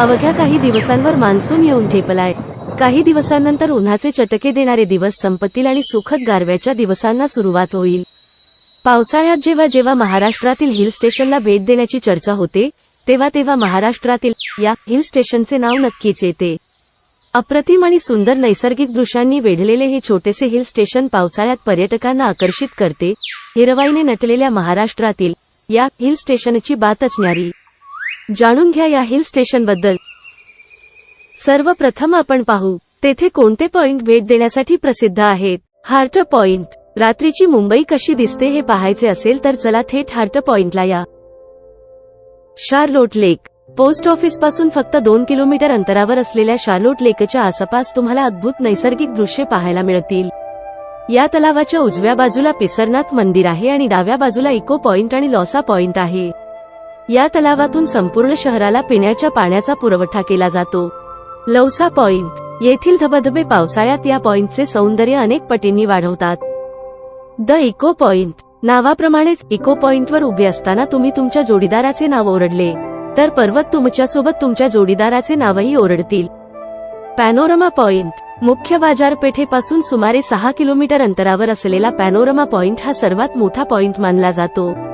अवघ्या काही दिवसांवर मान्सून येऊन ठेपलाय. काही दिवसांनंतर उन्हाचे चटके देणारे दिवस संपतील आणि सुखद गारव्याच्या दिवसांना सुरुवात होईल. पावसाळ्यात जेव्हा जेव्हा महाराष्ट्रातील हिल स्टेशनला भेट देण्याची चर्चा होते तेव्हा तेव्हा महाराष्ट्रातील या हिल स्टेशनचे नाव नक्कीच येते. अप्रतिम आणि सुंदर नैसर्गिक दृश्यांनी वेढलेले हे छोटेसे हिल स्टेशन पावसाळ्यात पर्यटकांना आकर्षित करते हिरवाईने नटलेल्या महाराष्ट्रातील या हिल स्टेशनची बातच न्यारी. जाणून घ्या या हिल स्टेशनबद्दल सर्वप्रथम आपण पाहू तेथे कोणते पॉइंट भेट देण्यासाठी प्रसिद्ध आहेत? हार्ट पॉइंट रात्रीची मुंबई कशी दिसते हे पाहायचे असेल तर चला थेट हार्ट पॉइंटला या. शार्लोट लेक पोस्ट ऑफिसपासून फक्त दोन किलोमीटर अंतरावर असलेल्या शार्लोट लेकच्या आसपास तुम्हाला अद्भुत नैसर्गिक दृश्ये पाहायला मिळतील. या तलावाच्या उजव्या बाजूला पिसरनाथ मंदिर आहे आणि डाव्या बाजूला इको पॉइंट आणि लॉसा पॉइंट आहे. या तलावातून संपूर्ण शहराला पिण्याच्या पाण्याचा पुरवठा केला जातो. लौसा पॉइंट येथील धबधबे पावसाळ्यात या पॉइंटचे सौंदर्य अनेक पटींनी वाढवतात. द इको पॉइंट नावाप्रमाणेच इको पॉइंटवर उभे असताना तुम्ही तुमच्या जोडीदाराचे नाव ओरडले तर पर्वत तुमच्यासोबत तुमच्या जोडीदाराचे नावही ओरडतील. पॅनोरमा पॉइंट मुख्य बाजारपेठेपासून सुमारे सहा किलोमीटर अंतरावर असलेला पॅनोरमा पॉइंट हा सर्वात मोठा पॉइंट मानला जातो.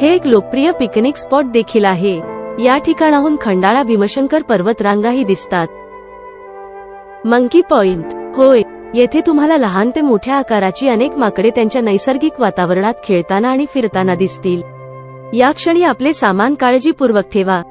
हे एक लोकप्रिय पिकनिक स्पॉट देखील आहे. या ठिकाणाहून खंडाळा भीमशंकर पर्वतरांगाही दिसतात. Monkey point. होय येथे तुम्हाला लहान ते मोठ्या आकाराची अनेक माकडे त्यांच्या नैसर्गिक वातावरणात खेळताना आणि फिरताना दिसतील. या क्षणी आपले सामान काळजीपूर्वक ठेवा.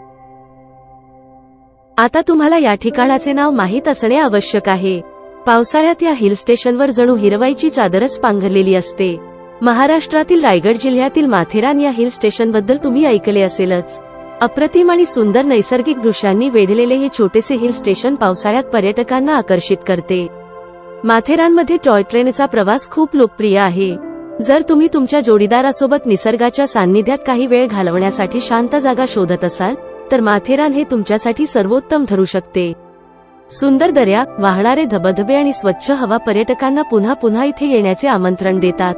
आता तुम्हाला या ठिकाणाचे नाव माहीत असणे आवश्यक आहे. पावसाळ्यात या हिल स्टेशनवर जणू हिरवाईची चादरच पांघरलेली असते. महाराष्ट्रातील रायगड जिल्ह्यातील माथेरान या हिल स्टेशनबद्दल तुम्ही ऐकले असेलच. अप्रतिम आणि सुंदर नैसर्गिक दृश्यांनी वेढलेले हे छोटेसे हिल स्टेशन पावसाळ्यात पर्यटकांना आकर्षित करते. माथेरानमध्ये टॉय ट्रेनचा प्रवास खूप लोकप्रिय आहे. जर तुम्ही तुमच्या जोडीदारासोबत निसर्गाच्या सान्निध्यात काही वेळ घालवण्यासाठी शांत जागा शोधत असाल तर माथेरान हे तुमच्यासाठी सर्वोत्तम ठरू शकते. सुंदर दर्या वाहणारे धबधबे आणि स्वच्छ हवा पर्यटकांना पुन्हा पुन्हा इथे येण्याचे आमंत्रण देतात.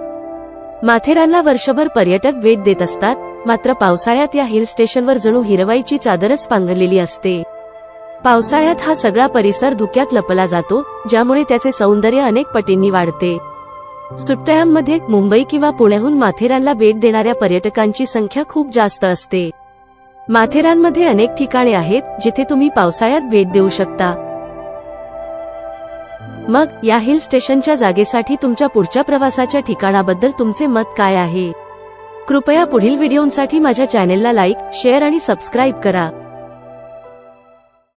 माथेरानला वर्षभर पर्यटक भेट देत असतात मात्र पावसाळ्यात या हिल स्टेशनवर जणू हिरवाईची चादरच पांघरलेली असते. पावसाळ्यात हा सगळा परिसर धुक्यात लपला जातो ज्यामुळे त्याचे सौंदर्य अनेक पटींनी वाढते. सुट्ट्यांमध्ये मुंबई किंवा पुण्याहून माथेरानला भेट देणाऱ्या पर्यटकांची संख्या खूप जास्त असते. माथेरानमध्ये अनेक ठिकाणे आहेत जिथे तुम्ही पावसाळ्यात भेट देऊ शकता. मग या हिल स्टेशनच्या जागेसाठी तुमच्या पुढच्या प्रवासाच्या ठिकाणाबद्दल तुमचे मत काय आहे? कृपया पुढील व्हिडिओंसाठी माझ्या चॅनेलला लाईक शेअर आणि सबस्क्राईब करा.